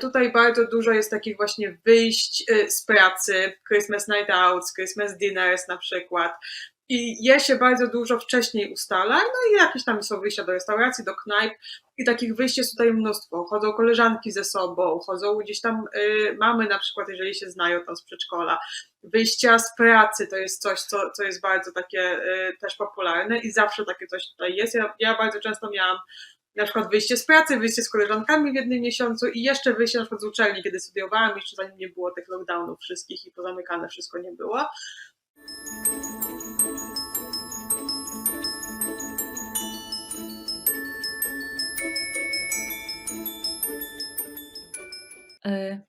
Tutaj bardzo dużo jest takich właśnie wyjść y, z pracy, Christmas night outs, Christmas dinners na przykład. I je się bardzo dużo wcześniej ustala, no i jakieś tam są wyjścia do restauracji, do knajp i takich wyjść jest tutaj mnóstwo. Chodzą koleżanki ze sobą, chodzą gdzieś tam y, mamy na przykład, jeżeli się znają tam z przedszkola. Wyjścia z pracy to jest coś, co, co jest bardzo takie y, też popularne i zawsze takie coś tutaj jest. Ja, ja bardzo często miałam na przykład wyjście z pracy, wyjście z koleżankami w jednym miesiącu i jeszcze wyjście na przykład z uczelni, kiedy studiowałam, jeszcze zanim nie było tych lockdownów wszystkich i pozamykane wszystko nie było.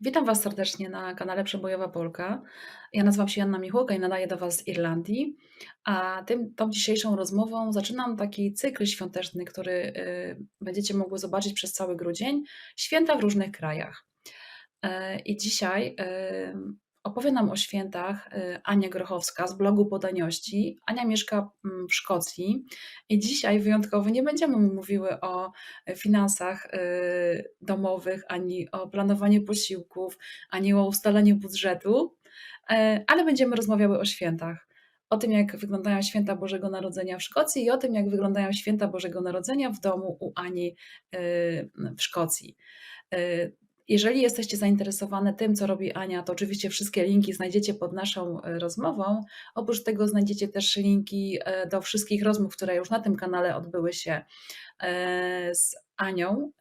Witam Was serdecznie na kanale Przebojowa Polka. Ja nazywam się Janna Michłoka i nadaję do Was z Irlandii. A tym, tą dzisiejszą rozmową zaczynam taki cykl świąteczny, który y, będziecie mogły zobaczyć przez cały grudzień. Święta w różnych krajach. E, I dzisiaj Opowie nam o świętach y, Ania Grochowska z blogu Podaniości. Ania mieszka mm, w Szkocji i dzisiaj wyjątkowo nie będziemy mówiły o finansach y, domowych, ani o planowaniu posiłków, ani o ustalaniu budżetu, ale będziemy rozmawiały o świętach. O tym, jak wyglądają święta Bożego Narodzenia w Szkocji i o tym, jak wyglądają święta Bożego Narodzenia w domu u Ani y, w Szkocji. Jeżeli jesteście zainteresowane tym, co robi Ania, to oczywiście wszystkie linki znajdziecie pod naszą e, rozmową. Oprócz tego znajdziecie też linki e, do wszystkich rozmów, które już na tym kanale odbyły się e, z Anią.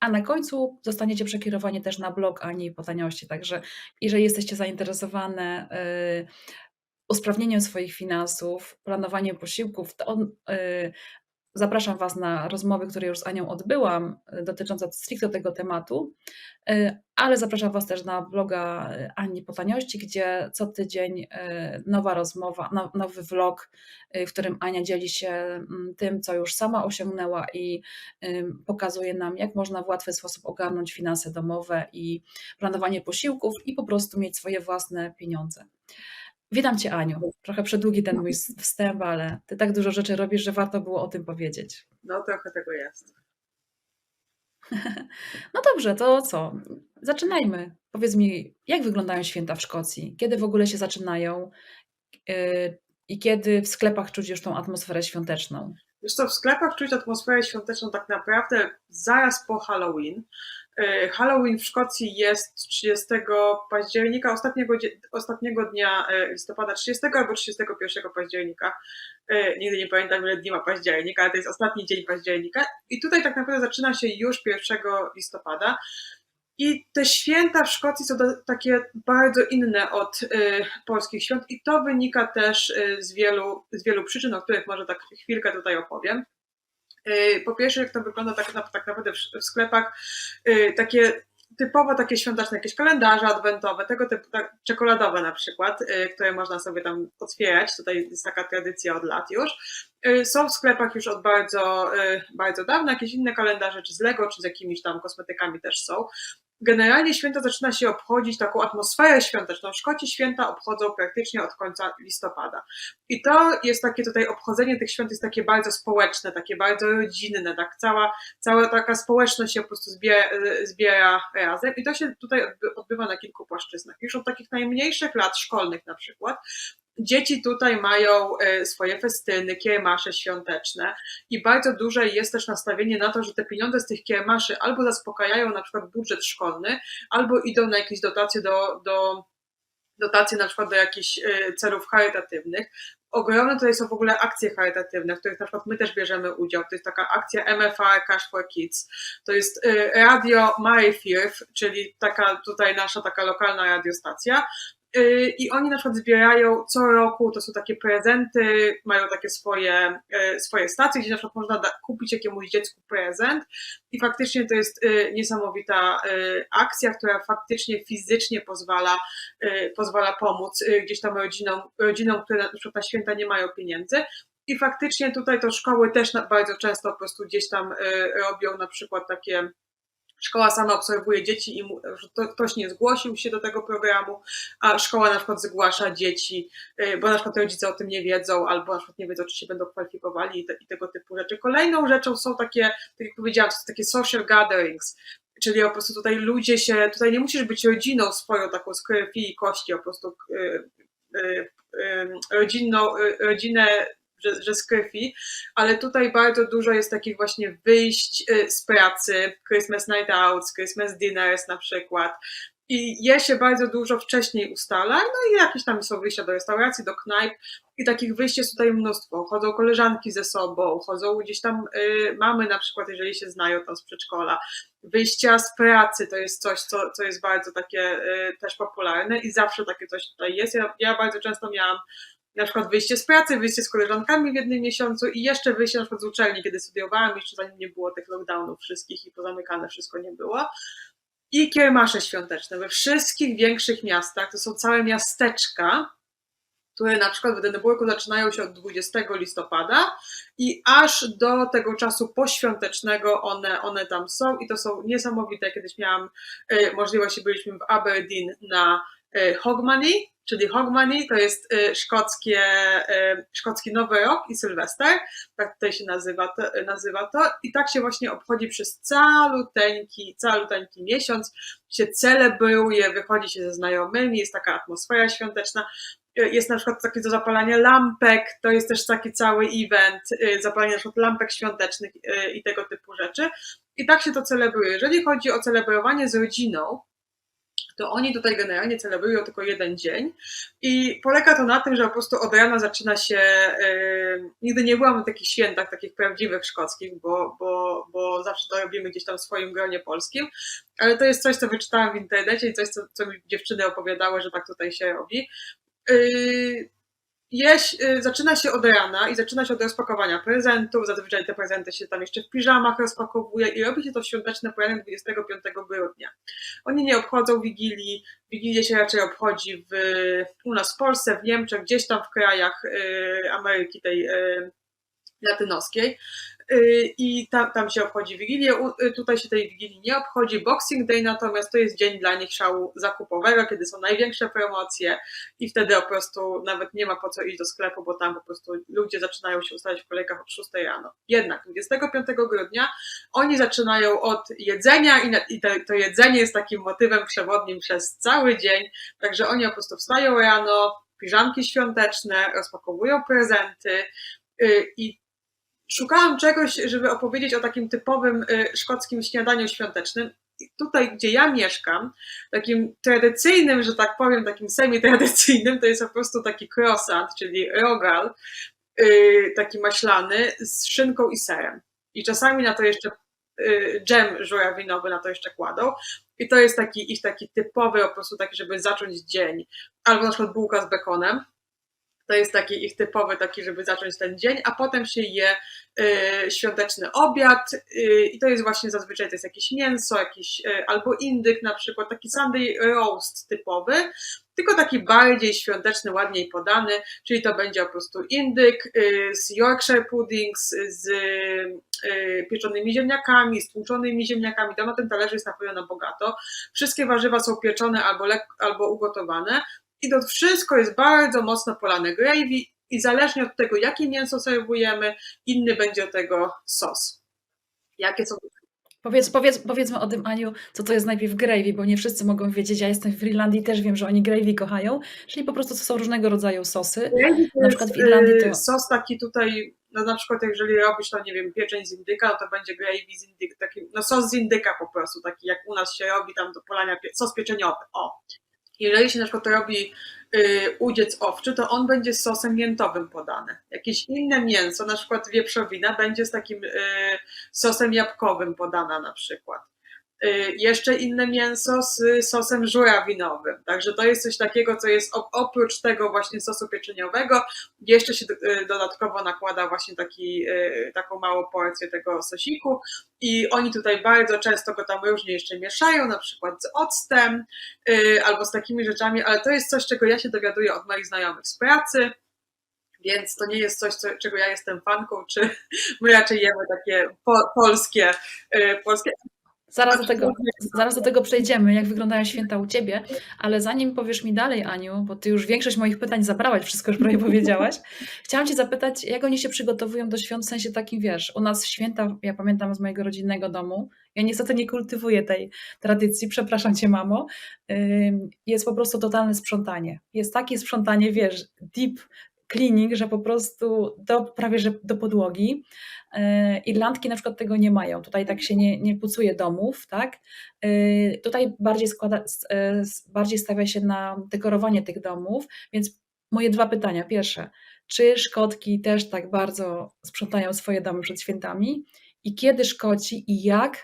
A na końcu zostaniecie przekierowani też na blog Ani po taniości. Także jeżeli jesteście zainteresowane usprawnieniem swoich finansów, planowaniem posiłków, to Zapraszam Was na rozmowy, które już z Anią odbyłam, e, dotyczące stricte tego tematu, e, ale zapraszam Was też na bloga e, Ani po taniości, gdzie co tydzień nowa rozmowa, no, nowy vlog, w którym Ania dzieli się mm, tym, co już sama osiągnęła i pokazuje nam, jak można w łatwy sposób ogarnąć finanse domowe i planowanie posiłków i po prostu mieć swoje własne pieniądze. Witam Cię, Aniu. Trochę przedługi ten mój wstęp, ale Ty tak dużo rzeczy robisz, że warto było o tym powiedzieć. No, trochę tego jest. No dobrze, to co? Zaczynajmy. Powiedz mi, jak wyglądają święta w Szkocji? Kiedy w ogóle się zaczynają? Yy, I kiedy w sklepach czuć już tą atmosferę świąteczną? Wiesz co, w sklepach czuć atmosferę świąteczną tak naprawdę zaraz po Halloween. E, Halloween w Szkocji jest 30 października, ostatniego, ostatniego dnia e, listopada, 30 albo 31 października. E, nigdy nie pamiętam, ile dni ma października, ale to jest ostatni dzień października. I tutaj tak naprawdę zaczyna się już 1 listopada. I te święta w Szkocji są takie bardzo inne od y, polskich świąt, i to wynika też z wielu, z wielu przyczyn, o których może tak chwilkę tutaj opowiem. Y, po pierwsze, jak to wygląda tak, tak naprawdę w, sklepach, y, takie typowo takie świąteczne, jakieś kalendarze adwentowe, tego typu, tak, czekoladowe na przykład, y, które można sobie tam otwierać, tutaj jest taka tradycja od lat już. Są w sklepach już od bardzo, bardzo dawna, jakieś inne kalendarze, czy z Lego, czy z jakimiś tam kosmetykami też są generalnie święta zaczyna się obchodzić taką atmosferę świąteczną. Szkoci święta obchodzą praktycznie od końca listopada. I to jest takie tutaj obchodzenie tych świąt jest takie bardzo społeczne, takie bardzo rodzinne, tak cała, cała taka społeczność się po prostu zbiera, zbiera razem i to się tutaj odbywa na kilku płaszczyznach. Już od takich najmniejszych lat szkolnych na przykład, Dzieci tutaj mają e, swoje festyny, kiermasze świąteczne i bardzo duże jest też nastawienie na to, że te pieniądze z tych kiermaszy albo zaspokajają na przykład budżet szkolny, albo idą na jakieś dotacje do, do dotacje na przykład do jakichś e, celów charytatywnych. Ogromne tutaj są w ogóle akcje charytatywne, w których na przykład my też bierzemy udział. To jest taka akcja MFR Cash for Kids. To jest e, radio My Firth, czyli taka tutaj nasza taka lokalna radiostacja, I oni na przykład zbierają co roku, to są takie prezenty, mają takie swoje, y, swoje stacje, gdzie na przykład można kupić jakiemuś dziecku prezent i faktycznie to jest y, niesamowita akcja, która faktycznie fizycznie pozwala, pozwala pomóc gdzieś tam rodzinom, rodzinom, które na przykład na święta nie mają pieniędzy. I faktycznie tutaj to szkoły też bardzo często po prostu gdzieś tam robią na przykład takie Szkoła sama obserwuje dzieci i że ktoś nie zgłosił się do tego programu, a szkoła na przykład zgłasza dzieci, y, bo na przykład rodzice o tym nie wiedzą, albo na przykład nie wiedzą, czy się będą kwalifikowali i, te, i tego typu rzeczy. Kolejną rzeczą są takie, tak jak powiedziałam, to są takie social gatherings. Czyli po prostu tutaj ludzie się, tutaj nie musisz być rodziną swoją taką z krwi i kości, po prostu y, y, y, rodzinną, y, rodzinę, że, że z krwi, ale tutaj bardzo dużo jest takich właśnie wyjść y, z pracy, Christmas night outs, Christmas dinners na przykład. I je się bardzo dużo wcześniej ustala, no i jakieś tam są wyjścia do restauracji, do knajp i takich wyjść jest tutaj mnóstwo. Chodzą koleżanki ze sobą, chodzą gdzieś tam y, mamy na przykład, jeżeli się znają tam z przedszkola. Wyjścia z pracy to jest coś, co, co jest bardzo takie y, też popularne i zawsze takie coś tutaj jest. Ja, ja bardzo często miałam na przykład wyjście z pracy, wyjście z koleżankami w jednym miesiącu i jeszcze wyjście na przykład z uczelni, kiedy studiowałam, jeszcze zanim nie było tych lockdownów wszystkich i pozamykane wszystko nie było. I kiermasze świąteczne we wszystkich większych miastach, to są całe miasteczka, które na przykład w Edynburgu zaczynają się od 20 listopada i aż do tego czasu poświątecznego one, one tam są i to są niesamowite. Kiedyś miałam e, możliwość, byliśmy w Aberdeen na Hogmanay, czyli Hogmanay to jest e, szkockie, e, szkocki Nowy Rok i Sylwester, tak tutaj się nazywa to, nazywa to i tak się właśnie obchodzi przez caluteńki, caluteńki miesiąc, się celebruje, wychodzi się ze znajomymi, jest taka atmosfera świąteczna, jest na przykład takie do zapalania lampek, to jest też taki cały event, zapalanie na przykład lampek świątecznych i tego typu rzeczy. I tak się to celebruje. Jeżeli chodzi o celebrowanie z rodziną, to oni tutaj generalnie celebrują tylko jeden dzień i polega to na tym, że po prostu od rana zaczyna się, yy, nigdy nie byłam na takich świętach, takich prawdziwych szkockich, bo, bo, bo zawsze to robimy gdzieś tam w swoim gronie polskim, ale to jest coś, co wyczytałam w internecie i coś, co, co mi dziewczyny opowiadały, że tak tutaj się robi. Yy, jeś, yy, zaczyna się od rana i zaczyna się od rozpakowania prezentów. Zazwyczaj te prezenty się tam jeszcze w piżamach rozpakowuje i robi się to w świąteczny poranek 25 grudnia. Oni nie obchodzą Wigilii. Wigilię się raczej obchodzi w, u nas w Polsce, w Niemczech, gdzieś tam w krajach yy, Ameryki tej yy, latynoskiej. Yy, I tam, tam się obchodzi Wigilię. Y, Tutaj się tej Wigilii nie obchodzi. Boxing Day natomiast to jest dzień dla nich szału zakupowego, kiedy są największe promocje i wtedy po prostu nawet nie ma po co iść do sklepu, bo tam po prostu ludzie zaczynają się ustawiać w kolejkach od 6 rano. Jednak 25 grudnia oni zaczynają od jedzenia i, na, i to, to jedzenie jest takim motywem przewodnim przez cały dzień, także oni po prostu wstają rano, piżamki świąteczne, rozpakowują prezenty yy, i szukałam czegoś, żeby opowiedzieć o takim typowym y, szkockim śniadaniu świątecznym. Tutaj, gdzie ja mieszkam, takim tradycyjnym, że tak powiem, takim semi-tradycyjnym, to jest po prostu taki croissant, czyli rogal, y, taki maślany z szynką i serem. I czasami na to jeszcze y, dżem żurawinowy na to jeszcze kładą. I to jest taki ich taki typowy, po prostu taki, żeby zacząć dzień. Albo na przykład bułka z bekonem. To jest taki ich typowy, taki, żeby zacząć ten dzień, a potem się je y, świąteczny obiad y, i to jest właśnie zazwyczaj to jest jakieś mięso, jakiś y, albo indyk na przykład, taki Sunday roast typowy, tylko taki bardziej świąteczny, ładniej podany, czyli to będzie po prostu indyk y, z Yorkshire pudding, z, z y, pieczonymi ziemniakami, z tłuczonymi ziemniakami, tam na tym talerzu jest napełnione bogato. Wszystkie warzywa są pieczone albo, albo ugotowane i to wszystko jest bardzo mocno polane gravy i zależnie od tego, jakie mięso serwujemy, inny będzie od tego sos. Jakie są Powiedz, powiedz, powiedzmy o tym, Aniu, co to jest najpierw gravy, bo nie wszyscy mogą wiedzieć. Ja jestem w Irlandii, też wiem, że oni gravy kochają, czyli po prostu to są różnego rodzaju sosy. gravy? To Na przykład w Irlandii y, to- sos taki tutaj, no na przykład jeżeli robisz tam, nie wiem, pieczeń z indyka, no to będzie gravy z indyka, taki, no sos z indyka po prostu, taki jak u nas się robi tam do polania, sos pieczeniowy, o. Jeżeli się na przykład robi y, udziec owczy, to on będzie z sosem miętowym podany. Jakieś inne mięso, na przykład wieprzowina, będzie z takim y, sosem jabłkowym podana na przykład. Y, jeszcze inne mięso z sosem żurawinowym. Także to jest coś takiego, co jest op- oprócz tego właśnie sosu pieczeniowego, jeszcze się y, dodatkowo nakłada właśnie taki, y, taką małą porcję tego sosiku i oni tutaj bardzo często go tam różnie jeszcze mieszają, na przykład z octem albo z takimi rzeczami, ale to jest coś, czego ja się dowiaduję od moich znajomych z pracy, więc to nie jest coś, co, czego ja jestem fanką, czy my raczej jemy takie po, polskie, polskie. Zaraz do, tego, zaraz do tego przejdziemy, jak wyglądają święta u Ciebie, ale zanim powiesz mi dalej, Aniu, bo Ty już większość moich pytań zabrałaś, wszystko już prawie powiedziałaś, chciałam Cię zapytać, jak oni się przygotowują do świąt w sensie takim, wiesz, u nas święta, ja pamiętam z mojego rodzinnego domu, Ja niestety nie kultywuję tej tradycji, przepraszam cię, mamo. Jest po prostu totalne sprzątanie. Jest takie sprzątanie, wiesz, deep cleaning, że po prostu do, prawie że do podłogi. Yy, Irlandki na przykład tego nie mają. Tutaj tak się nie, nie pucuje domów, tak? Yy, Tutaj bardziej, składa, s- bardziej stawia się na dekorowanie tych domów, więc moje dwa pytania. Pierwsze, czy Szkotki też tak bardzo sprzątają swoje domy przed świętami? I kiedy Szkoci i jak e,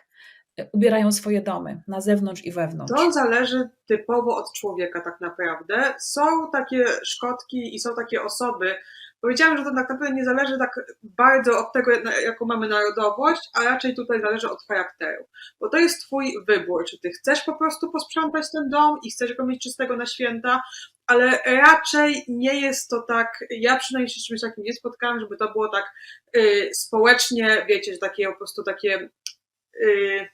ubierają swoje domy na zewnątrz i wewnątrz? To zależy typowo od człowieka tak naprawdę. Są takie szkotki i są takie osoby. Powiedziałem, że to tak naprawdę nie zależy tak bardzo od tego, jaką mamy narodowość, a raczej tutaj zależy od charakteru. Bo to jest twój wybór, czy ty chcesz po prostu posprzątać ten dom i chcesz go mieć czystego na święta, ale raczej nie jest to tak, ja przynajmniej się z czymś takim nie spotkałam, żeby to było tak y, społecznie, wiecie, że takie po prostu takie y,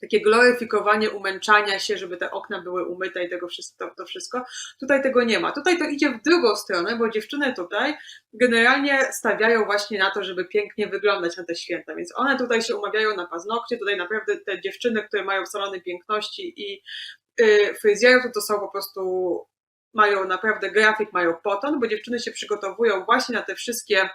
takie gloryfikowanie umęczania się, żeby te okna były umyte i tego wszystko, to, wszystko. Tutaj tego nie ma. Tutaj to idzie w drugą stronę, bo dziewczyny tutaj generalnie stawiają właśnie na to, żeby pięknie wyglądać na te święta, więc one tutaj się umawiają na paznokcie, tutaj naprawdę te dziewczyny, które mają salony piękności i yy, fryzjerów, to, to są po prostu mają naprawdę grafik, mają poton, bo dziewczyny się przygotowują właśnie na te wszystkie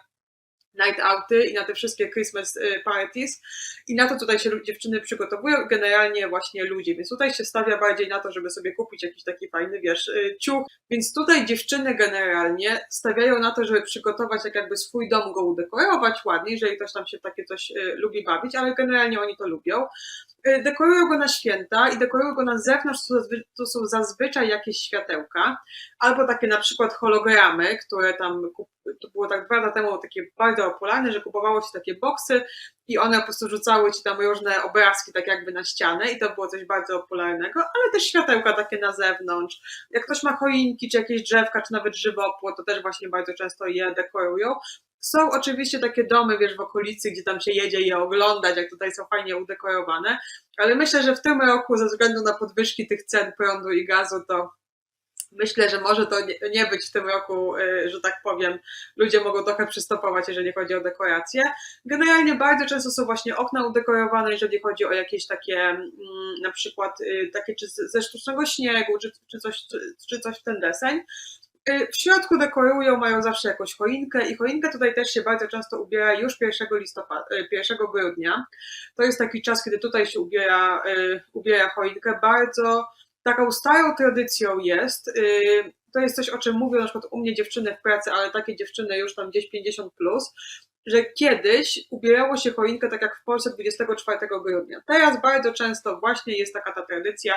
night outy i na te wszystkie Christmas y, parties. I na to tutaj się dziewczyny przygotowują, generalnie właśnie ludzie, więc tutaj się stawia bardziej na to, żeby sobie kupić jakiś taki fajny, wiesz, y, ciuch, więc tutaj dziewczyny generalnie stawiają na to, żeby przygotować tak jakby swój dom, go udekorować ładnie, jeżeli ktoś tam się takie coś y, lubi bawić, ale generalnie oni to lubią. Y, Dekorują go na święta i dekorują go na zewnątrz, to, są zazwyczaj jakieś światełka, albo takie na przykład hologramy, które tam, to było tak dwa lata temu takie bardzo popularne, że kupowało się takie boksy i one po prostu rzucały ci tam różne obrazki tak jakby na ścianę i to było coś bardzo popularnego, ale też światełka takie na zewnątrz. Jak ktoś ma choinki, czy jakieś drzewka, czy nawet żywopłot, to też właśnie bardzo często je dekorują. Są oczywiście takie domy, wiesz, w okolicy, gdzie tam się jedzie je oglądać, jak tutaj są fajnie udekorowane, ale myślę, że w tym roku ze względu na podwyżki tych cen prądu i gazu, to myślę, że może to nie, być w tym roku, y, że tak powiem, ludzie mogą trochę przystopować, jeżeli chodzi o dekoracje. Generalnie bardzo często są właśnie okna udekorowane, jeżeli chodzi o jakieś takie, mm, na przykład y, takie czy ze sztucznego śniegu, czy, czy, coś, czy, czy coś w ten deseń. Y, W środku dekorują, mają zawsze jakąś choinkę i choinkę tutaj też się bardzo często ubiera już 1 listopada, 1 grudnia. To jest taki czas, kiedy tutaj się ubiera, y, ubiera choinkę. Bardzo taką starą tradycją jest, y, to jest coś, o czym mówią na przykład u mnie dziewczyny w pracy, ale takie dziewczyny już tam gdzieś 50 plus, że kiedyś ubierało się choinkę tak jak w Polsce 24 grudnia. Teraz bardzo często właśnie jest taka ta tradycja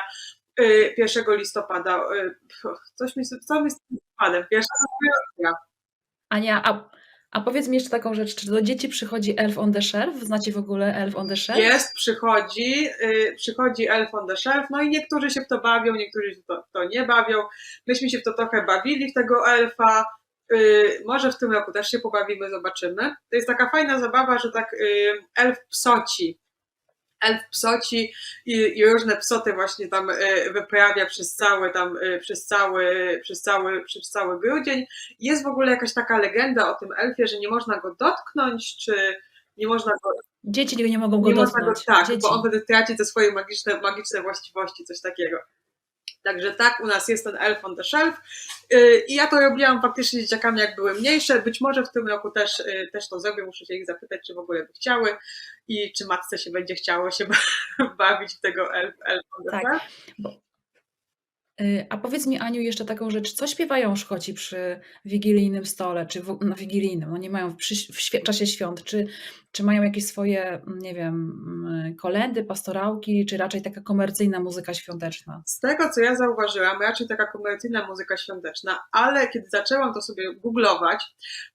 y, 1 listopada. y, Coś mi, co mi z tym listopadem? 1 grudnia. Ania, a, a powiedz mi jeszcze taką rzecz, czy do dzieci przychodzi Elf on the Shelf? Znacie w ogóle Elf on the Shelf? Jest, przychodzi, y, przychodzi Elf on the Shelf, no i niektórzy się w to bawią, niektórzy się w to, w to nie bawią. Myśmy się w to trochę bawili, w tego elfa. Y, może w tym roku też się pobawimy, zobaczymy. To jest taka fajna zabawa, że tak y, elf psoci. Elf psoci i, i różne psoty właśnie tam y, wyprawia przez cały tam, przez cały, przez cały, przez cały grudzień. Jest w ogóle jakaś taka legenda o tym elfie, że nie można go dotknąć, czy nie można go Dzieci nie mogą go nie można go, dotknąć. tak, Dzieci. bo on wtedy traci te swoje magiczne, magiczne właściwości, coś takiego. Także tak, u nas jest ten Elf on the Shelf Yy, i ja to robiłam faktycznie z dzieciakami, jak były mniejsze. Być może w tym roku też, yy, też to zrobię, muszę się ich zapytać, czy w ogóle by chciały i czy matce się będzie chciało się bawić w tego Elf, elf on the Tak. Shelf. Y, A powiedz mi, Aniu, jeszcze taką rzecz, co śpiewają Szkoci przy wigilijnym stole, czy w, na wigilijnym, no nie mają przy, w świe, czasie świąt, czy, czy mają jakieś swoje, mm, nie wiem, mm, kolendy, pastorałki, czy raczej taka komercyjna muzyka świąteczna? Z tego, co ja zauważyłam, raczej taka komercyjna muzyka świąteczna, ale kiedy zaczęłam to sobie googlować,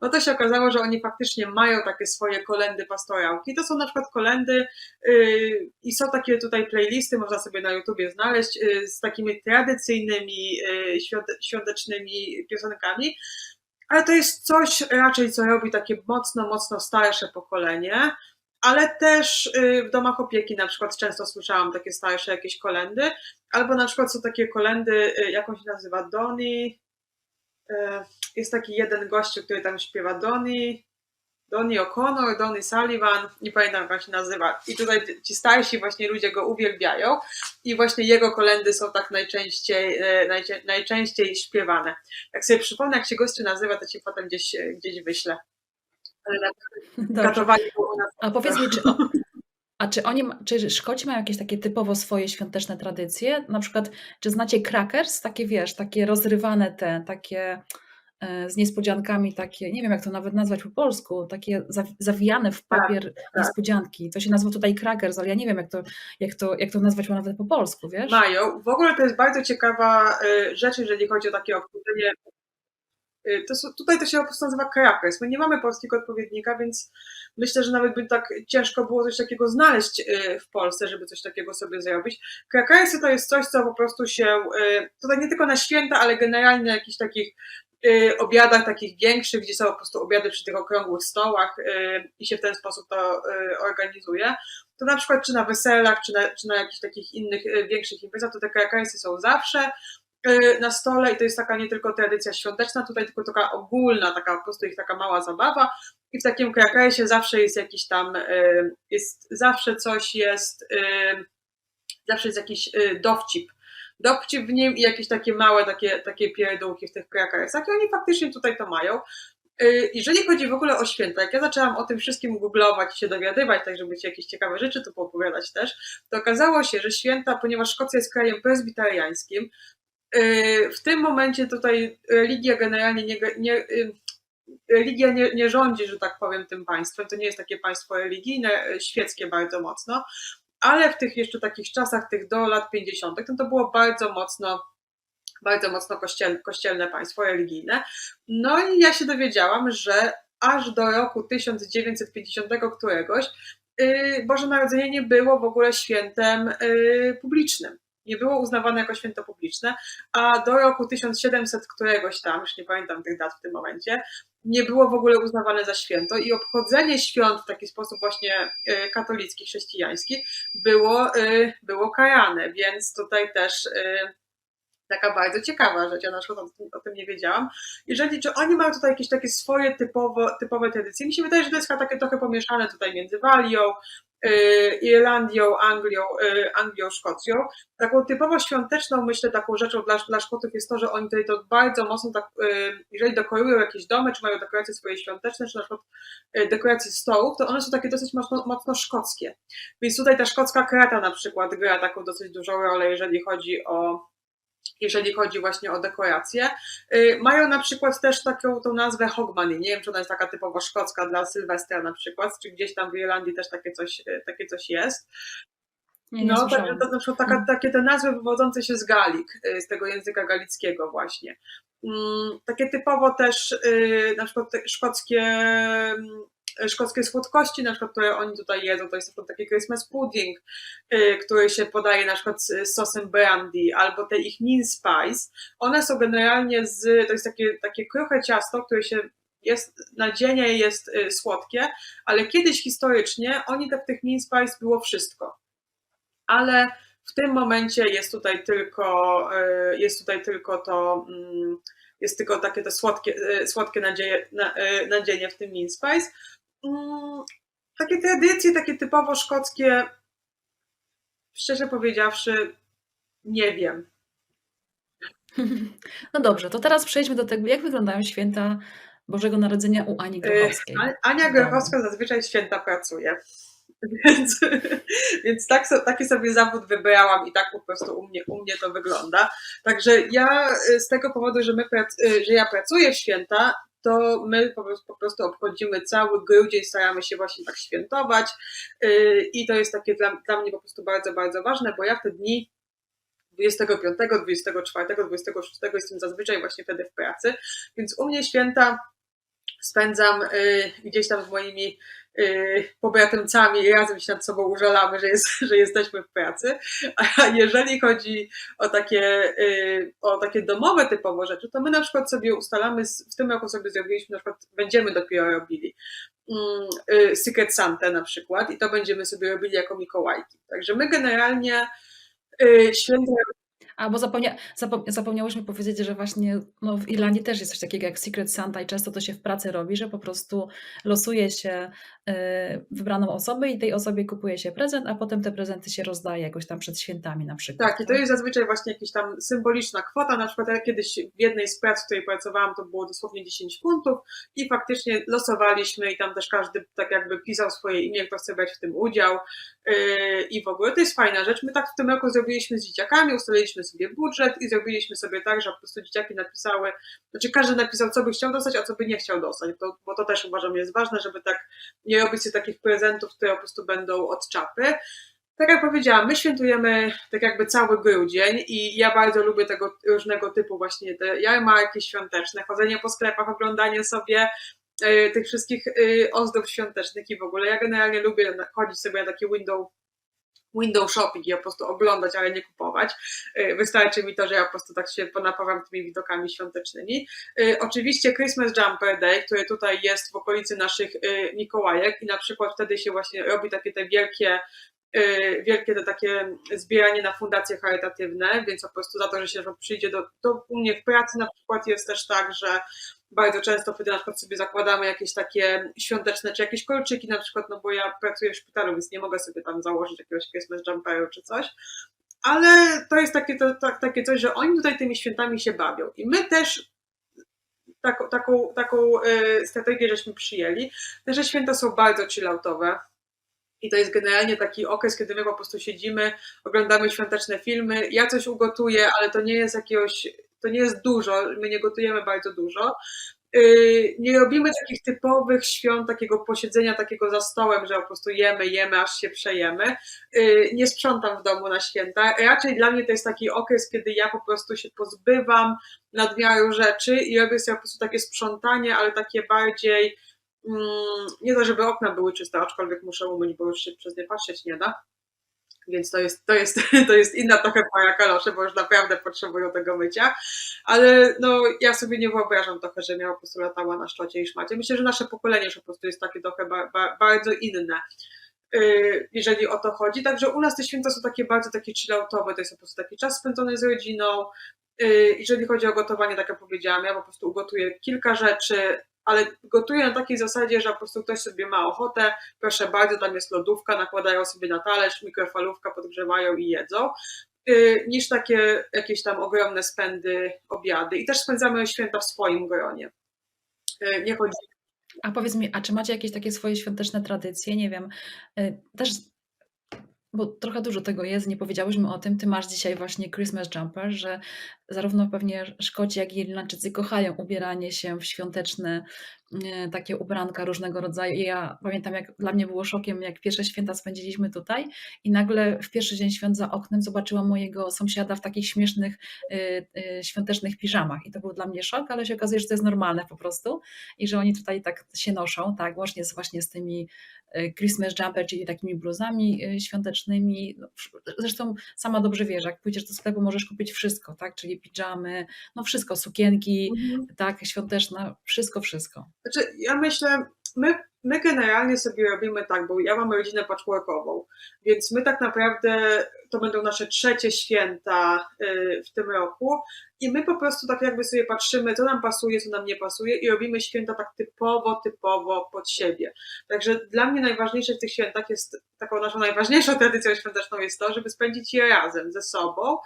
no to się okazało, że oni faktycznie mają takie swoje kolendy pastorałki. To są na przykład kolendy yy, i są takie tutaj playlisty, można sobie na YouTubie znaleźć, yy, z takimi tradycyjnymi yy, świąte, świątecznymi piosenkami, ale to jest coś raczej, co robi takie mocno, mocno starsze pokolenie. Ale też y, w domach opieki na przykład często słyszałam takie starsze jakieś kolendy, albo na przykład są takie kolendy, y, jak on się nazywa, Doni. y, Jest taki jeden gościu, który tam śpiewa Doni. Donnie O'Connor, Donny Sullivan, nie pamiętam jak on się nazywa. I tutaj ci starsi właśnie ludzie go uwielbiają i właśnie jego kolendy są tak najczęściej, e, najczę- najczęściej śpiewane. Jak sobie przypomnę, jak się gościu nazywa, to ci potem gdzieś, e, gdzieś wyślę. U nas. A powiedz mi, czy, a czy oni, czy Szkoci mają jakieś takie typowo swoje świąteczne tradycje? Na przykład, czy znacie crackers? Takie, wiesz, takie rozrywane te, takie z niespodziankami, takie, nie wiem jak to nawet nazwać po polsku, takie zaw- zawijane w papier niespodzianki. To się nazywa tutaj crackers, ale ja nie wiem jak to, jak to, jak to nazwać nawet po polsku, wiesz? Mają. W ogóle to jest bardzo ciekawa y, rzecz, jeżeli chodzi o takie obchodzenie. Y, To, są- tutaj to się po prostu nazywa crackers. My nie mamy polskiego odpowiednika, więc myślę, że nawet by tak ciężko było coś takiego znaleźć w Polsce, żeby coś takiego sobie zrobić. Crackersy to jest coś, co po prostu się, tutaj nie tylko na święta, ale generalnie na jakichś takich obiadach takich większych, gdzie są po prostu obiady przy tych okrągłych stołach y, i się w ten sposób to y, organizuje to na przykład czy na weselach, czy na, czy na jakichś takich innych y, większych imprezach, to te krakarsy są zawsze y, na stole i to jest taka nie tylko tradycja świąteczna, tutaj tylko taka ogólna, taka po prostu ich taka mała zabawa. I w takim krakarsie zawsze jest jakiś tam, y, jest zawsze coś jest, y, zawsze jest jakiś y, dowcip, dowcip w nim i jakieś takie małe takie, takie pierdółki w tych krakarsach i oni faktycznie tutaj to mają. Y, Jeżeli chodzi w ogóle o święta, jak ja zaczęłam o tym wszystkim googlować i się dowiadywać, tak żeby ci jakieś ciekawe rzeczy tu poopowiadać też, to okazało się, że święta, ponieważ Szkocja jest krajem prezbiteriańskim, y, w tym momencie tutaj religia generalnie nie, nie, y, religia nie, nie rządzi, że tak powiem, tym państwem. To nie jest takie państwo religijne, świeckie bardzo mocno, ale w tych jeszcze takich czasach, tych do lat 50., to, to było bardzo mocno bardzo mocno kościelne, kościelne państwo religijne. No i ja się dowiedziałam, że aż do roku 1950 któregoś yy, Boże Narodzenie nie było w ogóle świętem yy, publicznym. Nie było uznawane jako święto publiczne, a do roku 1700 któregoś tam, już nie pamiętam tych dat w tym momencie, nie było w ogóle uznawane za święto i obchodzenie świąt w taki sposób właśnie yy, katolicki, chrześcijański było, yy, było karane, więc tutaj też yy, taka bardzo ciekawa rzecz, ja na przykład o tym, nie wiedziałam. Jeżeli, czy oni mają tutaj jakieś takie swoje typowo, typowe tradycje? Mi się wydaje, że to jest takie trochę pomieszane tutaj między Walią, yy, Irlandią, Anglią, yy, Anglią, Szkocją. Taką typowo świąteczną, myślę, taką rzeczą dla, dla Szkotów jest to, że oni tutaj to bardzo mocno tak, yy, jeżeli dekorują jakieś domy, czy mają dekoracje swoje świąteczne, czy na przykład dekoracje stołów, to one są takie dosyć mocno, mocno szkockie. Więc tutaj ta szkocka krata na przykład gra taką dosyć dużą rolę, jeżeli chodzi o jeżeli chodzi właśnie o dekoracje. Y, Mają na przykład też taką tą nazwę Hogmanay. Nie wiem, czy ona jest taka typowo szkocka dla Sylwestra na przykład, czy gdzieś tam w Irlandii też takie coś, y, takie coś jest. Nie, No, to na przykład taka, takie te nazwy wywodzące się z Galik, y, z tego języka galickiego właśnie. Mm, Takie typowo też na przykład szkockie, mm, szkockie słodkości, na przykład, które oni tutaj jedzą, to jest na przykład taki Christmas pudding, y, który się podaje na przykład z sosem brandy, albo te ich mean spice. One są generalnie z, to jest takie, takie kruche ciasto, które się jest, na dzienie jest y, słodkie, ale kiedyś historycznie oni w tych mean spice było wszystko. Ale w tym momencie jest tutaj tylko, y, jest tutaj tylko to, mm, jest tylko takie te słodkie, słodkie nadzieje, na, nadzienie w tym mean spice. Mm, Takie tradycje, takie typowo szkockie, szczerze powiedziawszy, nie wiem. No dobrze, to teraz przejdźmy do tego, jak wyglądają święta Bożego Narodzenia u Ani Grochowskiej. A- Ania. Grochowska zazwyczaj święta pracuje. Więc, więc tak, taki sobie zawód wybrałam i tak po prostu u mnie, u mnie to wygląda. Także ja y, z tego powodu, że, my y, że ja pracuję w święta, to my po prostu, po prostu obchodzimy cały grudzień, staramy się właśnie tak świętować y, i to jest takie dla, dla mnie po prostu bardzo, bardzo ważne, bo ja w te dni 25, 24, 26 jestem zazwyczaj właśnie wtedy w pracy, więc u mnie święta spędzam y, gdzieś tam z moimi pobratemcami i razem się nad sobą użalamy, że, jest, że jesteśmy w pracy. A jeżeli chodzi o takie, y, o takie domowe typowo rzeczy, to my na przykład sobie ustalamy, w tym roku sobie zrobiliśmy, na przykład będziemy dopiero robili mm, y, Secret Santa na przykład i to będziemy sobie robili jako Mikołajki. Także my generalnie y, święta A, bo zapomnia zapo zapomniałyśmy powiedzieć, że właśnie, no, w Irlandii też jest coś takiego jak Secret Santa i często to się w pracy robi, że po prostu losuje się, yy, wybraną osobę i tej osobie kupuje się prezent, a potem te prezenty się rozdaje jakoś tam przed świętami na przykład, Tak, i to jest zazwyczaj właśnie jakaś tam symboliczna kwota. Na przykład ja kiedyś w jednej z prac, w której pracowałam, to było dosłownie 10 funtów i faktycznie losowaliśmy i tam też każdy tak jakby pisał swoje imię, kto chce brać w tym udział yy, i w ogóle to jest fajna rzecz. My tak w tym roku zrobiliśmy z dzieciakami, ustaliliśmy sobie budżet i zrobiliśmy sobie tak, że po prostu dzieciaki napisały, znaczy każdy napisał, co by chciał dostać, a co by nie chciał dostać, to, bo to też uważam jest ważne, żeby tak nie robić sobie takich prezentów, które po prostu będą od czapy. Tak jak powiedziałam, my świętujemy tak jakby cały grudzień i ja bardzo lubię tego różnego typu właśnie te jarmarki świąteczne, chodzenie po sklepach, oglądanie sobie y, tych wszystkich y, ozdób świątecznych i w ogóle. Ja generalnie lubię chodzić sobie na taki window window shopping i po prostu oglądać, ale nie kupować. Y, Wystarczy mi to, że ja po prostu tak się ponapawam tymi widokami świątecznymi. Y, Oczywiście Christmas Jumper Day, który tutaj jest w okolicy naszych y, Mikołajek i na przykład wtedy się właśnie robi takie te wielkie wielkie to takie zbieranie na fundacje charytatywne, więc po prostu za to, że się przyjdzie do, to u mnie w pracy na przykład jest też tak, że bardzo często wtedy na przykład sobie zakładamy jakieś takie świąteczne, czy jakieś kolczyki na przykład, no bo ja pracuję w szpitalu, więc nie mogę sobie tam założyć jakiegoś Christmas jumperu czy coś, ale to jest takie, to, tak, takie coś, że oni tutaj tymi świętami się bawią i my też taką, taką, taką y, strategię żeśmy przyjęli. Nasze święta są bardzo chilloutowe. I to jest generalnie taki okres, kiedy my po prostu siedzimy, oglądamy świąteczne filmy. Ja coś ugotuję, ale to nie jest jakiegoś, to nie jest dużo, my nie gotujemy bardzo dużo. Yy, Nie robimy takich typowych świąt, takiego posiedzenia, takiego za stołem, że po prostu jemy, jemy, aż się przejemy. Yy, Nie sprzątam w domu na święta. Raczej dla mnie to jest taki okres, kiedy ja po prostu się pozbywam nadmiaru rzeczy i robię sobie po prostu takie sprzątanie, ale takie bardziej nie to, żeby okna były czyste, aczkolwiek muszę umyć, bo już się przez nie patrzeć nie da. Więc to jest, to jest, to jest inna trochę para kalosze, bo już naprawdę potrzebują tego mycia. Ale no, ja sobie nie wyobrażam trochę, że miała po prostu latała na szczocie i szmacie. Myślę, że nasze pokolenie już po prostu jest takie trochę ba, ba, bardzo inne, yy, jeżeli o to chodzi. Także u nas te święta są takie bardzo takie chilloutowe, to jest po prostu taki czas spędzony z rodziną. Yy, Jeżeli chodzi o gotowanie, tak jak powiedziałam, ja po prostu ugotuję kilka rzeczy, ale gotuję na takiej zasadzie, że po prostu ktoś sobie ma ochotę, proszę bardzo, tam jest lodówka, nakładają sobie na talerz, mikrofalówka, podgrzewają i jedzą, yy, niż takie jakieś tam ogromne spędy, obiady. I też spędzamy święta w swoim gronie. Yy, Nie chodzi A powiedz mi, a czy macie jakieś takie swoje świąteczne tradycje? Nie wiem, y, też bo trochę dużo tego jest, nie powiedziałyśmy o tym. Ty masz dzisiaj właśnie Christmas jumper, że zarówno pewnie Szkoci, jak i Irlandczycy kochają ubieranie się w świąteczne e, takie ubranka różnego rodzaju. I ja pamiętam, jak dla mnie było szokiem, jak pierwsze święta spędziliśmy tutaj i nagle w pierwszy dzień świąt za oknem zobaczyłam mojego sąsiada w takich śmiesznych e, e, świątecznych piżamach. I to był dla mnie szok, ale się okazuje, że to jest normalne po prostu i że oni tutaj tak się noszą, tak, łącznie z, właśnie z tymi Christmas jumper, czyli takimi bluzami e, świątecznymi. No, Zresztą sama dobrze wiesz, jak pójdziesz do sklepu, możesz kupić wszystko, tak? Czyli pidżamy, no wszystko, sukienki, tak, świąteczne, wszystko, wszystko. Znaczy, ja myślę, my, my generalnie sobie robimy tak, bo ja mam rodzinę patchworkową, więc my tak naprawdę to będą nasze trzecie święta y, w tym roku i my po prostu tak jakby sobie patrzymy, co nam pasuje, co nam nie pasuje i robimy święta tak typowo, typowo pod siebie. Także dla mnie najważniejsze w tych świętach jest, taką naszą najważniejszą tradycją świąteczną jest to, żeby spędzić je razem ze sobą,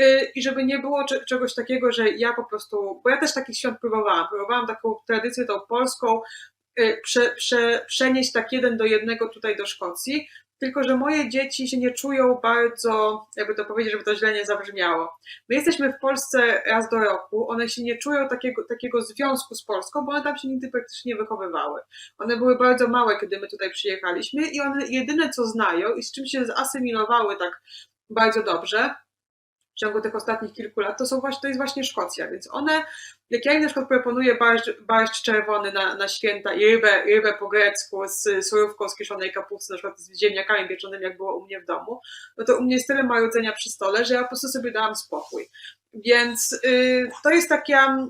y, i żeby nie było cze- czegoś takiego, że ja po prostu, bo ja też takich świąt próbowałam, próbowałam taką tradycję tą polską, prze, prze, przenieść tak jeden do jednego tutaj do Szkocji, tylko że moje dzieci się nie czują bardzo, jakby to powiedzieć, żeby to źle nie zabrzmiało. My jesteśmy w Polsce raz do roku, one się nie czują takiego, takiego związku z Polską, bo one tam się nigdy praktycznie nie wychowywały. One były bardzo małe, kiedy my tutaj przyjechaliśmy i one jedyne co znają i z czym się zasymilowały tak bardzo dobrze, w ciągu tych ostatnich kilku lat, to, są właśnie, to jest właśnie Szkocja, więc one, jak ja im na przykład proponuję barszcz, barszcz czerwony na, na święta i rybę, rybę po grecku z surówką z kiszonej kapusty, na przykład z ziemniakami pieczonymi, jak było u mnie w domu, no to u mnie jest tyle marudzenia przy stole, że ja po prostu sobie dałam spokój. Więc y, to jest taka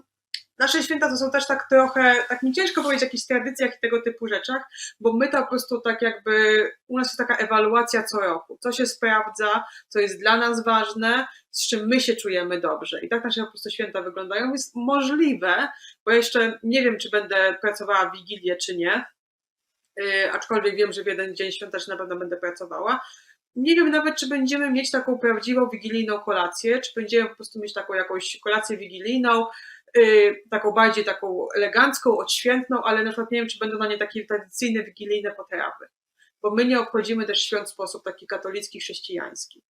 nasze święta to są też tak trochę, tak mi ciężko powiedzieć o jakichś tradycjach i tego typu rzeczach, bo my to po prostu tak jakby, u nas jest taka ewaluacja co roku, co się sprawdza, co jest dla nas ważne, z czym my się czujemy dobrze. I tak nasze po prostu święta wyglądają. Jest możliwe, bo jeszcze nie wiem, czy będę pracowała w Wigilię, czy nie, yy, aczkolwiek wiem, że w jeden dzień świąteczny na pewno będę pracowała. Nie wiem nawet, czy będziemy mieć taką prawdziwą wigilijną kolację, czy będziemy po prostu mieć taką jakąś kolację wigilijną, taką bardziej taką elegancką, odświętną, ale na przykład nie wiem, czy będą na nie takie tradycyjne, wigilijne potrawy. Bo my nie obchodzimy też świąt w sposób taki katolicki, chrześcijański.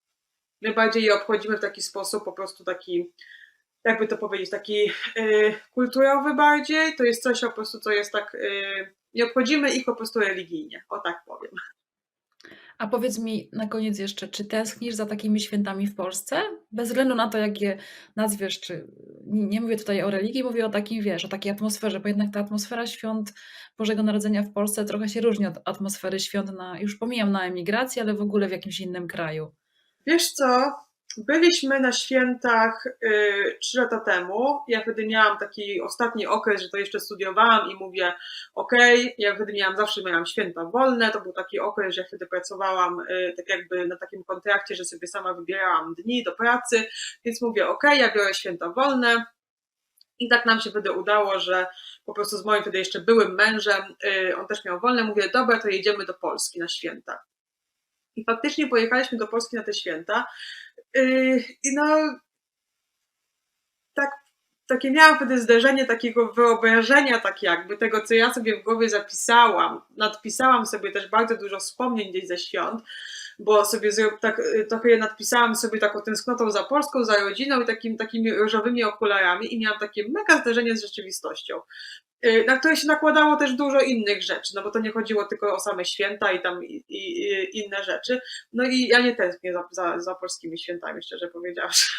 My bardziej je obchodzimy w taki sposób, po prostu taki, jakby to powiedzieć, taki yy, kulturowy bardziej. To jest coś po prostu, co jest tak, yy, nie obchodzimy ich po prostu religijnie, o tak powiem. A powiedz mi na koniec jeszcze, czy tęsknisz za takimi świętami w Polsce? Bez względu na to, jak je nazwiesz, czy nie mówię tutaj o religii, mówię o takim, wiesz, o takiej atmosferze, bo jednak ta atmosfera świąt Bożego Narodzenia w Polsce trochę się różni od atmosfery świąt na, już pomijam na emigracji, ale w ogóle w jakimś innym kraju. Wiesz co? Byliśmy na świętach y, trzy lata temu. Ja wtedy miałam taki ostatni okres, że to jeszcze studiowałam i mówię, okej, okay. ja wtedy miałam, zawsze miałam święta wolne. To był taki okres, że ja wtedy pracowałam y, tak jakby na takim kontrakcie, że sobie sama wybierałam dni do pracy, więc mówię, okej, okay, ja biorę święta wolne. I tak nam się wtedy udało, że po prostu z moim wtedy jeszcze byłym mężem, y, on też miał wolne, mówię, dobra, to jedziemy do Polski na święta. I faktycznie pojechaliśmy do Polski na te święta. I no, tak, takie miałam wtedy zderzenie takiego wyobrażenia, tak jakby tego, co ja sobie w głowie zapisałam. Nadpisałam sobie też bardzo dużo wspomnień gdzieś ze świąt, bo sobie tak, trochę je nadpisałam sobie taką tęsknotą za Polską, za rodziną i takim, takimi różowymi okularami i miałam takie mega zderzenie z rzeczywistością na które się nakładało też dużo innych rzeczy, no bo to nie chodziło tylko o same święta i tam i, i, i inne rzeczy. No i ja nie tęsknię za, za, za polskimi świętami, szczerze powiedziawszy.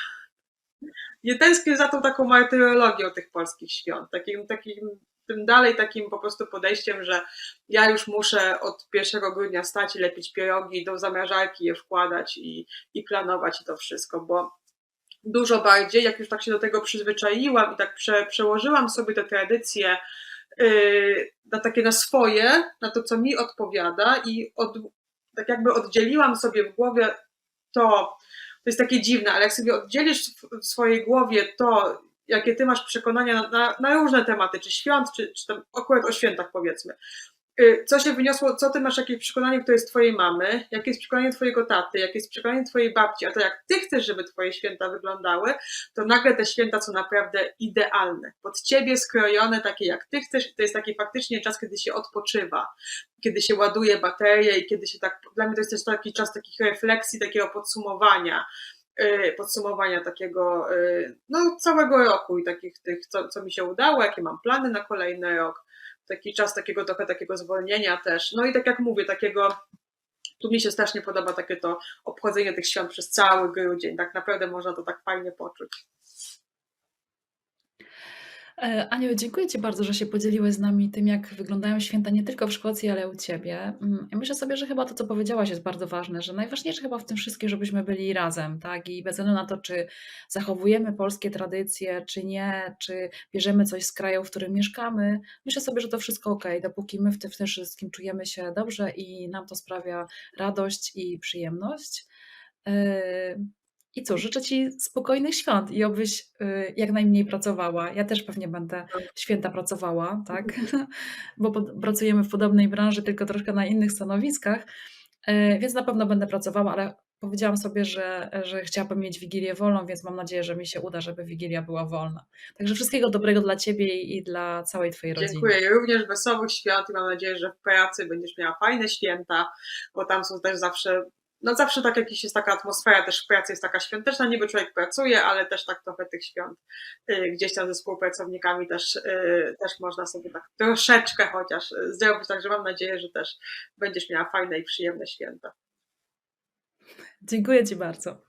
Nie tęsknię za tą taką martyrologią tych polskich świąt, takim, takim tym dalej takim po prostu podejściem, że ja już muszę od 1 grudnia stać i lepić pierogi, do zamrażarki je wkładać i, i planować i to wszystko, bo dużo bardziej, jak już tak się do tego przyzwyczaiłam i tak prze, przełożyłam sobie te tradycje yy, na takie na swoje, na to, co mi odpowiada i od, tak jakby oddzieliłam sobie w głowie to, to jest takie dziwne, ale jak sobie oddzielisz w, swojej głowie to, jakie ty masz przekonania na, na, na różne tematy, czy świąt, czy, czy tam akurat o świętach powiedzmy, co się wyniosło, co ty masz jakieś przekonanie, które jest twojej mamy, jakie jest przekonanie twojego taty, jakie jest przekonanie twojej babci, a to jak ty chcesz, żeby twoje święta wyglądały, to nagle te święta są naprawdę idealne, pod ciebie skrojone, takie jak ty chcesz, to jest taki faktycznie czas, kiedy się odpoczywa, kiedy się ładuje baterie i kiedy się tak, dla mnie to jest też taki czas takich refleksji, takiego podsumowania, y, podsumowania takiego y, no, całego roku i takich tych, co, co mi się udało, jakie mam plany na kolejny rok taki czas takiego trochę takiego zwolnienia też. No i tak jak mówię, takiego tu mi się strasznie podoba takie to obchodzenie tych świąt przez cały grudzień. Tak naprawdę można to tak fajnie poczuć. E, Aniu, dziękuję Ci bardzo, że się podzieliłeś z nami tym, jak wyglądają święta nie tylko w Szkocji, ale u Ciebie. Mm, Ja myślę sobie, że chyba to, co powiedziałaś, jest bardzo ważne, że najważniejsze chyba w tym wszystkim, żebyśmy byli razem, tak? I bez względu na to, czy zachowujemy polskie tradycje, czy nie, czy bierzemy coś z kraju, w którym mieszkamy, myślę sobie, że to wszystko ok, dopóki my w tym, wszystkim czujemy się dobrze i nam to sprawia radość i przyjemność. E, i cóż, życzę Ci spokojnych świąt i obyś y, jak najmniej pracowała. Ja też pewnie będę święta pracowała, tak? Bo pod, pracujemy w podobnej branży, tylko troszkę na innych stanowiskach, y, więc na pewno będę pracowała, ale powiedziałam sobie, że, że chciałabym mieć Wigilię wolną, więc mam nadzieję, że mi się uda, żeby Wigilia była wolna. Także wszystkiego dobrego dla Ciebie i dla całej Twojej rodziny. Dziękuję. Również wesołych świąt i mam nadzieję, że w pracy będziesz miała fajne święta, bo tam są też zawsze no zawsze tak jakiś jest taka atmosfera też w pracy jest taka świąteczna, niby człowiek pracuje, ale też tak trochę tych świąt y, gdzieś tam ze współpracownikami też, y, też można sobie tak troszeczkę chociaż zrobić, także mam nadzieję, że też będziesz miała fajne i przyjemne święta. Dziękuję Ci bardzo.